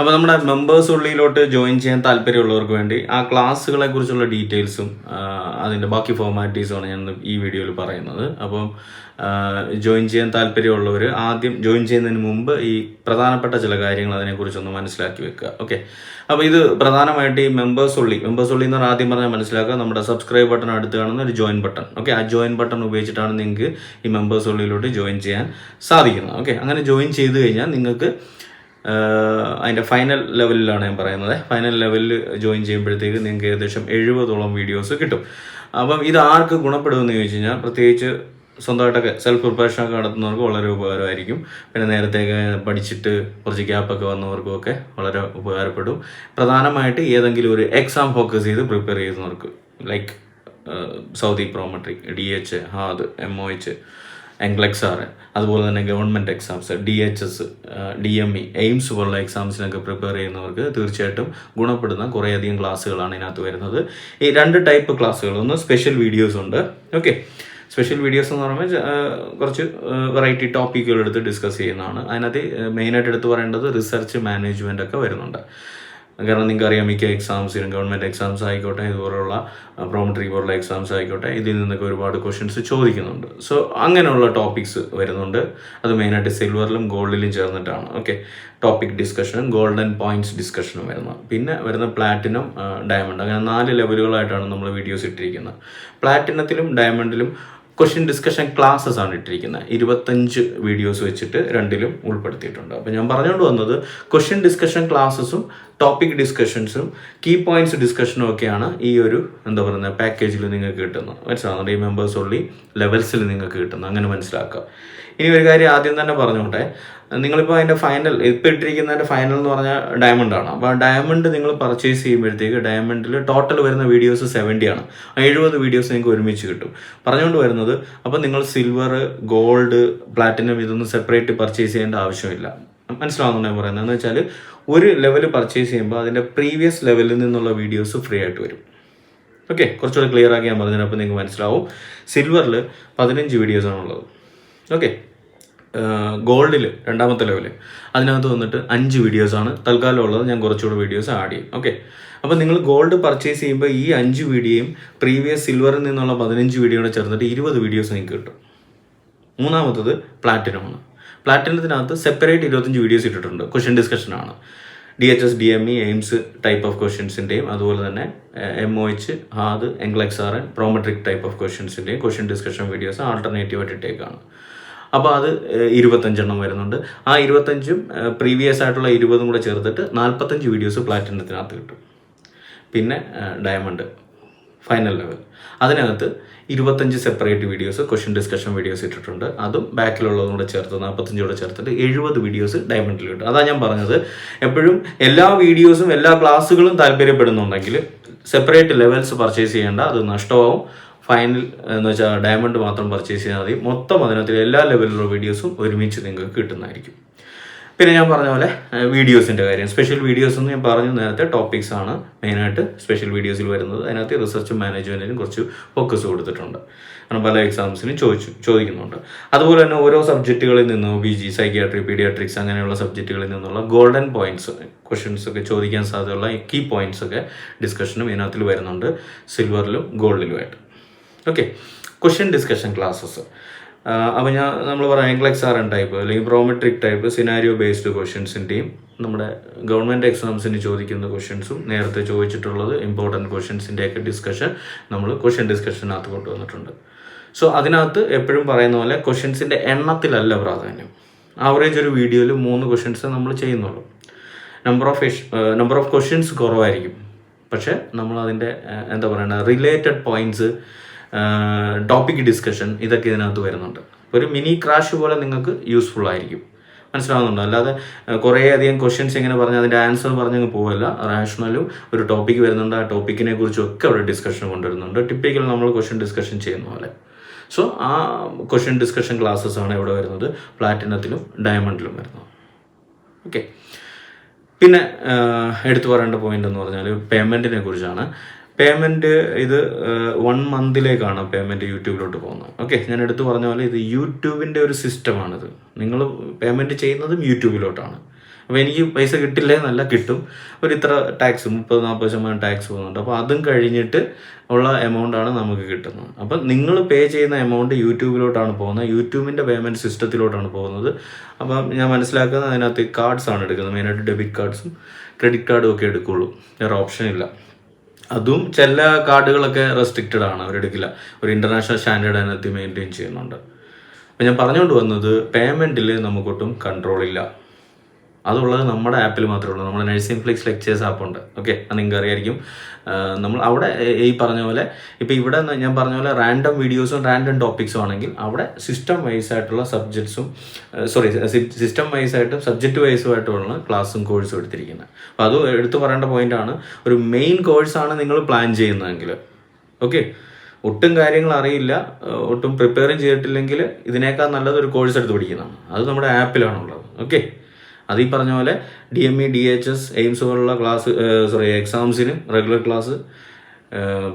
അപ്പോൾ നമ്മുടെ മെമ്പേഴ്സ് ഉള്ളിലോട്ട് ജോയിൻ ചെയ്യാൻ താല്പര്യമുള്ളവർക്ക് വേണ്ടി ആ ക്ലാസ്സുകളെ കുറിച്ചുള്ള ഡീറ്റെയിൽസും അതിന്റെ ബാക്കി ഫോർമാലിറ്റീസുമാണ് ഞാൻ ഈ വീഡിയോയിൽ പറയുന്നത്. അപ്പം ജോയിൻ ചെയ്യാൻ താല്പര്യമുള്ളവർ ആദ്യം ജോയിൻ ചെയ്യുന്നതിന് മുമ്പ് ഈ പ്രധാനപ്പെട്ട ചില കാര്യങ്ങൾ അതിനെക്കുറിച്ചൊന്ന് മനസ്സിലാക്കി വെക്കുക. ഓക്കെ അപ്പോൾ ഇത് പ്രധാനമായിട്ട് ഈ മെമ്പേഴ്സ് ഉള്ളി മെമ്പേഴ്സ് ഉള്ളി എന്ന് പറഞ്ഞാൽ ആദ്യം പറഞ്ഞാൽ മനസ്സിലാക്കുക നമ്മുടെ സബ്സ്ക്രൈബ് ബട്ടൺ അടുത്ത് കാണുന്ന ഒരു ജോയിൻ ബട്ടൺ ഓക്കെ ആ ജോയിൻ ബട്ടൺ ഉപയോഗിച്ചിട്ടാണ് നിങ്ങൾക്ക് ഈ മെമ്പേഴ്സ് ഉള്ളിലോട്ട് ജോയിൻ ചെയ്യാൻ സാധിക്കുന്നത്. ഓക്കെ അങ്ങനെ ജോയിൻ ചെയ്ത് കഴിഞ്ഞാൽ നിങ്ങൾക്ക് അതിന്റെ ഫൈനൽ ലെവലിലാണ് ഞാൻ പറയുന്നത്. ഫൈനൽ ലെവലിൽ ജോയിൻ ചെയ്യുമ്പോഴത്തേക്ക് നിങ്ങൾക്ക് ഏകദേശം എഴുപതോളം വീഡിയോസ് കിട്ടും. അപ്പം ഇത് ആർക്ക് ഗുണപ്പെടുമെന്ന് ചോദിച്ചു കഴിഞ്ഞാൽ പ്രത്യേകിച്ച് സ്വന്തമായിട്ടൊക്കെ സെൽഫ് പ്രിപ്പറേഷൻ ഒക്കെ നടത്തുന്നവർക്ക് വളരെ ഉപകാരമായിരിക്കും. പിന്നെ നേരത്തെയൊക്കെ പഠിച്ചിട്ട് കുറച്ച് ഗ്യാപ്പൊക്കെ വന്നവർക്കും ഒക്കെ വളരെ ഉപകാരപ്പെടും. പ്രധാനമായിട്ട് ഏതെങ്കിലും ഒരു എക്സാം ഫോക്കസ് ചെയ്ത് പ്രിപ്പയർ ചെയ്യുന്നവർക്ക് like Saudi Prometric D H HAAD M O H NCLEX R അതുപോലെ തന്നെ government exams D H S D M E AIIMS പോലുള്ള എക്സാംസിനൊക്കെ പ്രിപ്പയർ ചെയ്യുന്നവർക്ക് തീർച്ചയായിട്ടും ഗുണപ്പെടുന്ന കുറേയധികം ക്ലാസ്സുകളാണ് ഇതിനകത്ത് വരുന്നത്. ഈ രണ്ട് ടൈപ്പ് ക്ലാസ്സുകൾ ഒന്ന് സ്പെഷ്യൽ വീഡിയോസ് ഉണ്ട്. ഓക്കെ സ്പെഷ്യൽ വീഡിയോസ് എന്ന് പറയുമ്പോൾ കുറച്ച് വെറൈറ്റി ടോപ്പിക്കുകൾ എടുത്ത് ഡിസ്കസ് ചെയ്യുന്നതാണ്. അതിനകത്ത് മെയിനായിട്ട് എടുത്ത് പറയേണ്ടത് റിസർച്ച് മാനേജ്മെന്റ് ഒക്കെ വരുന്നുണ്ട്. കാരണം നിങ്ങൾക്ക് അറിയാം മിക്ക എക്സാംസിനും ഗവൺമെന്റ് എക്സാംസ് ആയിക്കോട്ടെ ഇതുപോലുള്ള പ്രോമട്രി പോലുള്ള എക്സാംസ് ആയിക്കോട്ടെ ഇതിൽ നിന്നൊക്കെ ഒരുപാട് ക്വസ്റ്റ്യൻസ് ചോദിക്കുന്നുണ്ട്. സോ അങ്ങനെയുള്ള ടോപ്പിക്സ് വരുന്നുണ്ട്. അത് മെയിനായിട്ട് സിൽവറിലും ഗോൾഡിലും ചേർന്നിട്ടാണ്. ഓക്കെ ടോപ്പിക് ഡിസ്കഷനും ഗോൾഡൻ പോയിന്റ്സ് ഡിസ്കഷനും വരുന്നത്. പിന്നെ വരുന്ന പ്ലാറ്റിനും ഡയമണ്ട് അങ്ങനെ നാല് ലെവലുകളായിട്ടാണ് നമ്മൾ വീഡിയോസ് ഇട്ടിരിക്കുന്നത്. പ്ലാറ്റിനത്തിലും ഡയമണ്ടിലും ക്വസ്റ്റ്യൻ ഡിസ്കഷൻ ക്ലാസ്സസ് ആണ് ഇട്ടിരിക്കുന്നത്. ഇരുപത്തഞ്ച് വീഡിയോസ് വെച്ചിട്ട് രണ്ടിലും ഉൾപ്പെടുത്തിയിട്ടുണ്ട്. അപ്പോൾ ഞാൻ പറഞ്ഞുകൊണ്ട് വന്നത് ക്വസ്റ്റ്യൻ ഡിസ്കഷൻ ക്ലാസ്സസും ടോപ്പിക് ഡിസ്കഷൻസും കീ പോയിന്റ്സ് ഡിസ്കഷനും ഒക്കെയാണ് ഈ ഒരു എന്താ പറയുക പാക്കേജിൽ നിങ്ങൾക്ക് കിട്ടുന്നത്. മനസ്സിലാവുന്നുണ്ട് ഈ മെമ്പേഴ്സ് ഉള്ളി ലെവൽസിൽ നിങ്ങൾക്ക് കിട്ടുന്നത്. അങ്ങനെ മനസ്സിലാക്കുക. ഇനി ഒരു കാര്യം ആദ്യം തന്നെ പറഞ്ഞോട്ടെ. നിങ്ങളിപ്പോൾ അതിന്റെ ഫൈനൽ ഇപ്പോൾ ഇട്ടിരിക്കുന്നതിന്റെ ഫൈനൽ എന്ന് പറഞ്ഞാൽ ഡയമണ്ട് ആണ്. അപ്പോൾ ഡയമണ്ട് നിങ്ങൾ പർച്ചേസ് ചെയ്യുമ്പോഴത്തേക്ക് ഡയമണ്ടിൽ ടോട്ടൽ വരുന്ന വീഡിയോസ് സെവന്റി ആണ്. എഴുപത് വീഡിയോസ് നിങ്ങൾക്ക് ഒരുമിച്ച് കിട്ടും. പറഞ്ഞുകൊണ്ട് വരുന്നത് അപ്പോൾ നിങ്ങൾ സിൽവർ ഗോൾഡ് പ്ലാറ്റിനം ഇതൊന്നും സെപ്പറേറ്റ് പർച്ചേസ് ചെയ്യേണ്ട ആവശ്യമില്ല. മനസ്സിലാവുന്നുണ്ട് ഞാൻ പറയുന്നത്? എന്ന് വെച്ചാൽ ഒരു ലെവൽ പർച്ചേസ് ചെയ്യുമ്പോൾ അതിന്റെ പ്രീവിയസ് ലെവലിൽ നിന്നുള്ള വീഡിയോസ് ഫ്രീ ആയിട്ട് വരും. ഓക്കെ കുറച്ചുകൂടെ ക്ലിയർ ആക്കി ഞാൻ പറഞ്ഞതിനപ്പോൾ നിങ്ങൾക്ക് മനസ്സിലാവും. സിൽവറിൽ പതിനഞ്ച് വീഡിയോസാണുള്ളത് ഓക്കെ ഗോൾഡിൽ രണ്ടാമത്തെ ലെവൽ അതിനകത്ത് വന്നിട്ട് അഞ്ച് വീഡിയോസാണ് തൽക്കാലം ഉള്ളത്. ഞാൻ കുറച്ചുകൂടെ വീഡിയോസ് ആഡ് ചെയ്യും. ഓക്കെ അപ്പോൾ നിങ്ങൾ ഗോൾഡ് പർച്ചേസ് ചെയ്യുമ്പോൾ ഈ അഞ്ച് വീഡിയോയും പ്രീവിയസ് സിൽവറിൽ നിന്നുള്ള പതിനഞ്ച് വീഡിയോയുടെ ചേർന്നിട്ട് ഇരുപത് വീഡിയോസ് നിങ്ങൾക്ക് കിട്ടും. മൂന്നാമത്തത് പ്ലാറ്റിനമാണ് പ്ലാറ്റിനത്തിനകത്ത് സെപ്പറേറ്റ് ഇരുപത്തഞ്ച് വീഡിയോസ് ഇട്ടിട്ടുണ്ട്. Question ഡിസ്കഷനാണ് D H S D M E AIIMS type of ക്വസ്റ്റ്യൻസിന്റെയും അതുപോലെ തന്നെ M O H HAAD NCLEX R Prometric type of ക്വസ്റ്റ്യൻസിന്റെയും question discussion videos alternative ആയിട്ട് ഇട്ടേക്കാണ്. അപ്പോൾ അത് ഇരുപത്തഞ്ചെണ്ണം വരുന്നുണ്ട്. ആ ഇരുപത്തഞ്ചും പ്രീവിയസ് ആയിട്ടുള്ള ഇരുപതും കൂടെ ചേർത്തിട്ട് നാൽപ്പത്തഞ്ച് വീഡിയോസ് പ്ലാറ്റിനത്തിനകത്ത് കിട്ടും. പിന്നെ ഡയമണ്ട് ഫൈനൽ ലെവൽ അതിനകത്ത് ഇരുപത്തഞ്ച് separate videos question discussion videos ഇട്ടിട്ടുണ്ട്. അതും ബാക്കിലുള്ളതും കൂടെ ചേർത്ത് നാൽപ്പത്തഞ്ചോടെ ചേർത്തിട്ട് എഴുപത് വീഡിയോസ് ഡയമണ്ടിൽ കിട്ടും. അതാണ് ഞാൻ പറഞ്ഞത്. എപ്പോഴും എല്ലാ വീഡിയോസും എല്ലാ ക്ലാസ്സുകളും താല്പര്യപ്പെടുന്നുണ്ടെങ്കിൽ സെപ്പറേറ്റ് ലെവൽസ് പർച്ചേസ് ചെയ്യേണ്ട അത് നഷ്ടമാവും. ഫൈനൽ എന്ന് വെച്ചാൽ ഡയമണ്ട് മാത്രം പർച്ചേസ് ചെയ്താൽ മതി. മൊത്തം അതിനകത്ത് എല്ലാ ലെവലിലുള്ള വീഡിയോസും ഒരുമിച്ച് നിങ്ങൾക്ക് കിട്ടുന്നതായിരിക്കും. പിന്നെ ഞാൻ പറഞ്ഞ പോലെ വീഡിയോസിന്റെ കാര്യം. സ്പെഷ്യൽ വീഡിയോസ് എന്ന് ഞാൻ പറഞ്ഞു നേരത്തെ ടോപ്പിക്സ് ആണ് മെയിനായിട്ട് സ്പെഷ്യൽ വീഡിയോസിൽ വരുന്നത്. അതിനകത്ത് റിസർച്ച് മാനേജ്മെന്റിനും കുറച്ച് ഫോക്കസ് കൊടുത്തിട്ടുണ്ട്. കാരണം പല എക്സാംസിനും ചോദിച്ചു ചോദിക്കുന്നുണ്ട്. അതുപോലെ തന്നെ ഓരോ സബ്ജക്റ്റുകളിൽ നിന്നും ബി ജി സൈക്യാട്രി പീഡിയാട്രിക്സ് അങ്ങനെയുള്ള സബ്ജക്റ്റുകളിൽ നിന്നുള്ള ഗോൾഡൻ പോയിന്റ്സ് ക്വസ്റ്റ്യൻസ് ഒക്കെ ചോദിക്കാൻ സാധ്യതയുള്ള കീ പോയിന്റ്സ് ഒക്കെ ഡിസ്കഷനും ഇതിനകത്തിൽ വരുന്നുണ്ട്. സിൽവറിലും ഗോൾഡിലുമായിട്ട് ഓക്കെ ക്വസ്റ്റ്യൻ ഡിസ്കഷൻ ക്ലാസ്സസ് അപ്പോൾ ഞാൻ നമ്മൾ പറയാം എംഗ്ലെക്സ് ആർ എൻ ടൈപ്പ് അല്ലെങ്കിൽ പ്രോമെട്രിക് ടൈപ്പ് സിനാരിയോ ബേസ്ഡ് ക്വസ്റ്റ്യൻസിന്റെയും നമ്മുടെ ഗവൺമെന്റ് എക്സാംസിന് ചോദിക്കുന്ന ക്വസ്റ്റ്യൻസും നേരത്തെ ചോദിച്ചിട്ടുള്ളത് ഇമ്പോർട്ടന്റ് ക്വസ്റ്റ്യൻസിന്റെയൊക്കെ ഡിസ്കഷൻ നമ്മൾ ക്വസ്റ്റ്യൻ ഡിസ്കഷനകത്ത് കൊണ്ടുവന്നിട്ടുണ്ട്. സോ അതിനകത്ത് എപ്പോഴും പറയുന്ന പോലെ ക്വസ്റ്റ്യൻസിന്റെ എണ്ണത്തിലല്ല പ്രാധാന്യം. ആവറേജ് ഒരു വീഡിയോയിൽ മൂന്ന് ക്വസ്റ്റ്യൻസ് നമ്മൾ ചെയ്യുന്നുള്ളൂ. Number of number of questions കുറവായിരിക്കും. പക്ഷേ നമ്മൾ അതിന്റെ എന്താ പറയുക റിലേറ്റഡ് പോയിന്റ്സ് ടോപ്പിക് ഡിസ്കഷൻ ഇതൊക്കെ ഇതിനകത്ത് വരുന്നുണ്ട്. ഒരു മിനി ക്രാഷ് പോലെ നിങ്ങൾക്ക് യൂസ്ഫുൾ ആയിരിക്കും. മനസ്സിലാവുന്നുണ്ടോ? അല്ലാതെ കുറേ അധികം ക്വസ്റ്റ്യൻസ് ഇങ്ങനെ പറഞ്ഞ് അതിന്റെ ആൻസർ പറഞ്ഞങ്ങ് പോവല്ല. റാഷണലും ഒരു ടോപ്പിക് വരുന്നുണ്ട്. ആ ടോപ്പിക്കിനെ കുറിച്ചും ഒക്കെ അവിടെ ഡിസ്കഷൻ കൊണ്ടുവരുന്നുണ്ട്. ടിപ്പിക്കൽ നമ്മൾ ക്വസ്റ്റ്യൻ ഡിസ്കഷൻ ചെയ്യുന്ന പോലെ. സോ ആ ക്വസ്റ്റ്യൻ ഡിസ്കഷൻ ക്ലാസ്സസ് ആണ് ഇവിടെ വരുന്നത്. പ്ലാറ്റിനത്തിലും ഡയമണ്ടിലും വരുന്നത്. ഓക്കെ പിന്നെ എടുത്തു പറയേണ്ട പോയിന്റ് എന്ന് പറഞ്ഞാൽ പേയ്മെന്റിനെ കുറിച്ചാണ്. പേയ്മെന്റ് ഇത് വൺ മന്തിലേക്കാണ് പേയ്മെന്റ് യൂട്യൂബിലോട്ട് പോകുന്നത്. ഓക്കെ ഞാൻ എടുത്തു പറഞ്ഞ പോലെ ഇത് യൂട്യൂബിന്റെ ഒരു സിസ്റ്റമാണിത്. നിങ്ങൾ പേയ്മെന്റ് ചെയ്യുന്നതും യൂട്യൂബിലോട്ടാണ്. അപ്പോൾ എനിക്ക് പൈസ കിട്ടില്ലേ എന്നല്ല കിട്ടും. ഒരു ഇത്ര ടാക്സ് മുപ്പത് നാൽപ്പത് ശതമാനം ടാക്സ് പോകുന്നുണ്ട്. അപ്പോൾ അതും കഴിഞ്ഞിട്ട് ഉള്ള എമൗണ്ട് ആണ് നമുക്ക് കിട്ടുന്നത്. അപ്പം നിങ്ങൾ പേ ചെയ്യുന്ന എമൗണ്ട് യൂട്യൂബിലോട്ടാണ് പോകുന്നത്. യൂട്യൂബിന്റെ പേയ്മെന്റ് സിസ്റ്റത്തിലോട്ടാണ് പോകുന്നത്. അപ്പം ഞാൻ മനസ്സിലാക്കുന്നത് അതിനകത്ത് കാർഡ്സ് ആണ് എടുക്കുന്നത്. മെയിനായിട്ട് ഡെബിറ്റ് കാർഡ്സും ക്രെഡിറ്റ് കാർഡും ഒക്കെ എടുക്കുള്ളൂ. വേറെ ഓപ്ഷൻ ഇല്ല. അതും ചില കാർഡുകളൊക്കെ റെസ്ട്രിക്റ്റഡ് ആണ്. അവരെടുക്കില്ല ഒരു ഇന്റർനാഷണൽ സ്റ്റാൻഡേർഡ് അതിനകത്ത് മെയിന്റെയിൻ ചെയ്യുന്നുണ്ട്. അപ്പം ഞാൻ പറഞ്ഞുകൊണ്ട് വന്നത് പേയ്മെന്റിൽ നമുക്കൊട്ടും കൺട്രോൾ ഇല്ല. അതുള്ളത് നമ്മുടെ ആപ്പിൽ മാത്രമേ ഉള്ളൂ. നമ്മുടെ നഴ്സിംഗ് ഫ്ലിക്സ് ലെക്ചേഴ്സ് ആപ്പ് ഉണ്ട്. ഓക്കെ അത് നിങ്ങൾക്ക് അറിയായിരിക്കും. നമ്മൾ അവിടെ ഈ പറഞ്ഞ പോലെ ഇപ്പോൾ ഇവിടെ ഞാൻ പറഞ്ഞ പോലെ റാൻഡം വീഡിയോസും റാൻഡം ടോപ്പിക്സും ആണെങ്കിൽ അവിടെ സിസ്റ്റം വൈസ് ആയിട്ടുള്ള സബ്ജക്ട്സും സോറി സിസ്റ്റം വൈസ് ആയിട്ടും സബ്ജക്റ്റ് വൈസും ആയിട്ടുള്ള ക്ലാസ്സും കോഴ്സും എടുത്തിരിക്കുന്നത്. അപ്പോൾ അത് എടുത്തു പറയേണ്ട പോയിന്റ് ആണ്. ഒരു മെയിൻ കോഴ്സാണ് നിങ്ങൾ പ്ലാൻ ചെയ്യുന്നതെങ്കിൽ. ഓക്കെ ഒട്ടും കാര്യങ്ങൾ അറിയില്ല. ഒട്ടും പ്രിപ്പയറും ചെയ്തിട്ടില്ലെങ്കിൽ ഇതിനേക്കാൾ നല്ലത് ഒരു കോഴ്സ് എടുത്ത് പഠിക്കുന്നതാണ്. അത് നമ്മുടെ ആപ്പിലാണുള്ളത് ഓക്കെ അത് ഈ പറഞ്ഞ പോലെ D M E D H S AIIMS പോലുള്ള class sorry എക്സാംസിനും regular class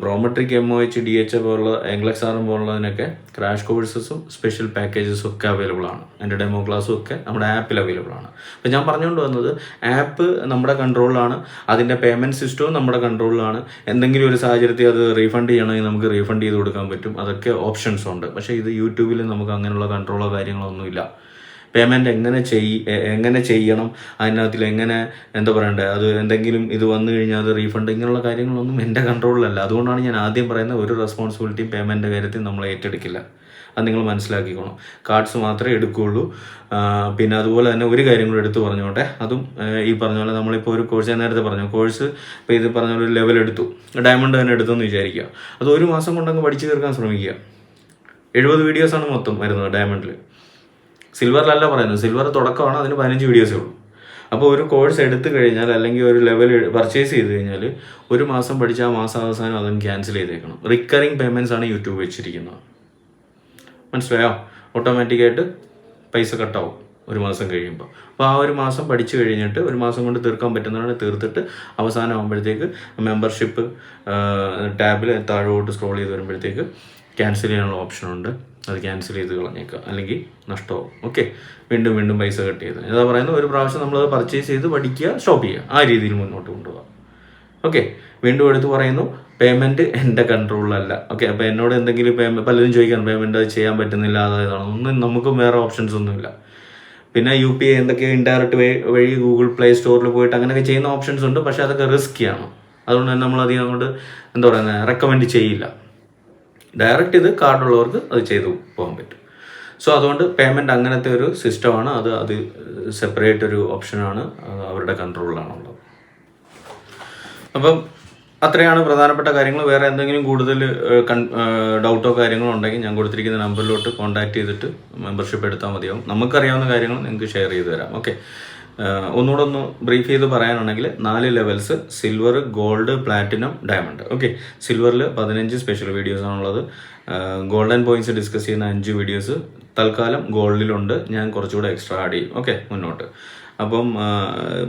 Prometric M O H D H പോലുള്ള എംഗ്ലക്സ് ആറും പോലുള്ളതിനൊക്കെ ക്രാഷ് കോഴ്സസും സ്പെഷ്യൽ പാക്കേജസും ഒക്കെ അവൈലബിൾ ആണ്. എന്റെ ഡെമോ ക്ലാസ്സും ഒക്കെ നമ്മുടെ ആപ്പിൽ അവൈലബിൾ ആണ്. അപ്പോൾ ഞാൻ പറഞ്ഞുകൊണ്ട് വന്നത് ആപ്പ് നമ്മുടെ കൺട്രോളിലാണ് അതിന്റെ പേയ്മെന്റ് സിസ്റ്റവും നമ്മുടെ കൺട്രോളിലാണ് എന്തെങ്കിലും ഒരു സാഹചര്യത്തിൽ അത് റീഫണ്ട് ചെയ്യണമെങ്കിൽ നമുക്ക് റീഫണ്ട് ചെയ്ത് കൊടുക്കാൻ പറ്റും. അതൊക്കെ ഓപ്ഷൻസ് ഉണ്ട്. പക്ഷേ ഇത് യൂട്യൂബിൽ നമുക്ക് അങ്ങനെയുള്ള കൺട്രോളോ കാര്യങ്ങളോ ഒന്നുമില്ല. പേയ്മെന്റ് എങ്ങനെ ചെയ് എങ്ങനെ ചെയ്യണം അതിനകത്തിൽ എങ്ങനെ എന്താ പറയണ്ടേ അത് എന്തെങ്കിലും ഇത് വന്നു കഴിഞ്ഞാൽ അത് റീഫണ്ട് ഇങ്ങനെയുള്ള കാര്യങ്ങളൊന്നും എന്റെ കൺട്രോളിലല്ല അതുകൊണ്ടാണ് ഞാൻ ആദ്യം പറയുന്ന ഒരു റെസ്പോൺസിബിലിറ്റിയും പേയ്മെന്റ് കാര്യത്തിൽ നമ്മൾ ഏറ്റെടുക്കില്ല. അത് നിങ്ങൾ മനസ്സിലാക്കിക്കോണം. കാർഡ്സ് മാത്രമേ എടുക്കുകയുള്ളൂ. പിന്നെ അതുപോലെ തന്നെ ഒരു കാര്യം കൂടി എടുത്തു പറഞ്ഞോട്ടെ. അതും ഈ പറഞ്ഞ പോലെ നമ്മളിപ്പോൾ ഒരു കോഴ്സ് ഞാൻ നേരത്തെ പറഞ്ഞു കോഴ്സ് ഇപ്പോൾ ഇത് പറഞ്ഞ പോലെ ലെവൽ എടുത്തു. ഡയമണ്ട് തന്നെ എടുത്തു എന്ന് വിചാരിക്കുക. അത് ഒരു മാസം കൊണ്ടങ്ങ് പഠിച്ചു തീർക്കാൻ ശ്രമിക്കുക. എഴുപത് വീഡിയോസാണ് മൊത്തം വരുന്നത് ഡയമണ്ടിൽ സിൽവറിലല്ല പറയുന്നത്. സിൽവർ തുടക്കമാണ് അതിന് പതിനഞ്ച് വീഡിയോസേ ഉള്ളൂ. അപ്പോൾ ഒരു കോഴ്സ് എടുത്തു കഴിഞ്ഞാൽ അല്ലെങ്കിൽ ഒരു ലെവൽ പർച്ചേസ് ചെയ്ത് കഴിഞ്ഞാൽ ഒരു മാസം പഠിച്ച ആ മാസം അവസാനം അതും ക്യാൻസൽ ചെയ്തേക്കണം. റിക്കറിങ് പേയ്മെന്റ്സ് ആണ് യൂട്യൂബ് വെച്ചിരിക്കുന്നത്. മനസ്സിലായോ? ഓട്ടോമാറ്റിക്കായിട്ട് പൈസ കട്ടാവും ഒരു മാസം കഴിയുമ്പോൾ. അപ്പോൾ ആ ഒരു മാസം പഠിച്ചു കഴിഞ്ഞിട്ട് ഒരു മാസം കൊണ്ട് തീർക്കാൻ പറ്റുന്നതാണ് തീർത്തിട്ട് അവസാനം ആകുമ്പോഴത്തേക്ക് മെമ്പർഷിപ്പ് ടാബിൽ താഴോട്ട് സ്ക്രോൾ ചെയ്ത് വരുമ്പോഴത്തേക്ക് ക്യാൻസൽ ചെയ്യാനുള്ള ഓപ്ഷനുണ്ട് അത് ക്യാൻസൽ ചെയ്ത് കളഞ്ഞേക്കുക. അല്ലെങ്കിൽ നഷ്ടമാവും ഓക്കെ വീണ്ടും വീണ്ടും പൈസ കട്ട് ചെയ്ത്. എന്താ പറയുന്നത് ഒരു പ്രാവശ്യം നമ്മളത് പർച്ചേസ് ചെയ്ത് പഠിക്കുക സ്റ്റോപ്പ് ചെയ്യുക. ആ രീതിയിൽ മുന്നോട്ട് കൊണ്ടുപോകാം. ഓക്കെ വീണ്ടും എടുത്ത് പറയുന്നു പേയ്മെന്റ് എന്റെ കൺട്രോളിലല്ല ഓക്കെ അപ്പോൾ എന്നോട് എന്തെങ്കിലും പേ പലരും ചോദിക്കാൻ പേയ്മെന്റ് അത് ചെയ്യാൻ പറ്റുന്നില്ല അതായതാണ് ഒന്നും നമുക്കും വേറെ ഓപ്ഷൻസ് ഒന്നുമില്ല. പിന്നെ യു പി ഐ എന്തൊക്കെ ഇൻഡയറക്റ്റ് വഴി ഗൂഗിൾ പ്ലേ സ്റ്റോറിൽ പോയിട്ട് അങ്ങനെയൊക്കെ ചെയ്യുന്ന ഓപ്ഷൻസ് ഉണ്ട്. പക്ഷേ അതൊക്കെ റിസ്ക്കിയാണ് അതുകൊണ്ട് തന്നെ നമ്മൾ അധികം അങ്ങോട്ട് എന്താ പറയുന്നത് റെക്കമെൻഡ് ചെയ്യില്ല. ഡയറക്റ്റ് ഇത് കാർഡുള്ളവർക്ക് അത് ചെയ്തു പോകാൻ പറ്റും. സോ അതുകൊണ്ട് പേയ്മെന്റ് അങ്ങനത്തെ ഒരു സിസ്റ്റമാണ് അത് അത് സെപ്പറേറ്റ് ഒരു ഓപ്ഷനാണ് അവരുടെ കൺട്രോളിലാണുള്ളത് അപ്പം അത്രയാണ് പ്രധാനപ്പെട്ട കാര്യങ്ങൾ. വേറെ എന്തെങ്കിലും കൂടുതൽ ഡൗട്ടോ കാര്യങ്ങളോ ഉണ്ടെങ്കിൽ ഞാൻ കൊടുത്തിരിക്കുന്ന നമ്പറിലോട്ട് കോൺടാക്ട് ചെയ്തിട്ട് മെമ്പർഷിപ്പ് എടുത്താൽ മതിയാവും. നമുക്കറിയാവുന്ന കാര്യങ്ങൾ നിങ്ങൾക്ക് ഷെയർ ചെയ്ത് തരാം. ഓക്കെ ഒന്നുകൂടെ ഒന്ന് ബ്രീഫ് ചെയ്ത് പറയാനാണെങ്കിൽ നാല് levels silver gold platinum diamond okay സിൽവറിൽ പതിനഞ്ച് സ്പെഷ്യൽ വീഡിയോസ് ആണുള്ളത്. ഗോൾഡൻ പോയിന്റ്സ് ഡിസ്കസ് ചെയ്യുന്ന അഞ്ച് വീഡിയോസ് തൽക്കാലം ഗോൾഡിലുണ്ട് ഞാൻ കുറച്ചുകൂടെ എക്സ്ട്രാ ആഡ് ചെയ്യും. ഓക്കെ മുന്നോട്ട്. അപ്പം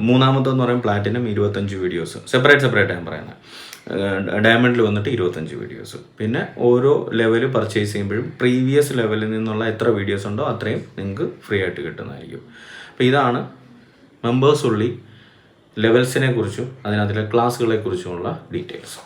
മൂന്നാമത്തെ എന്ന് പറയുമ്പോൾ പ്ലാറ്റിനം ഇരുപത്തഞ്ച് വീഡിയോസ് സെപ്പറേറ്റ് സെപ്പറേറ്റ് ഞാൻ പറയുന്നത് ഡയമണ്ടിൽ വന്നിട്ട് ഇരുപത്തഞ്ച് വീഡിയോസ് പിന്നെ ഓരോ ലെവൽ പർച്ചേസ് ചെയ്യുമ്പോഴും പ്രീവിയസ് ലെവലിൽ നിന്നുള്ള എത്ര വീഡിയോസ് ഉണ്ടോ അത്രയും നിങ്ങൾക്ക് ഫ്രീ ആയിട്ട് കിട്ടുന്നതായിരിക്കും. അപ്പോൾ ഇതാണ് മെമ്പേഴ്സ് ഉള്ളി ലെവൽസിനെ കുറിച്ചും അതിനകത്തിലെ ക്ലാസ്സുകളെ കുറിച്ചുമുള്ള ഡീറ്റെയിൽസ്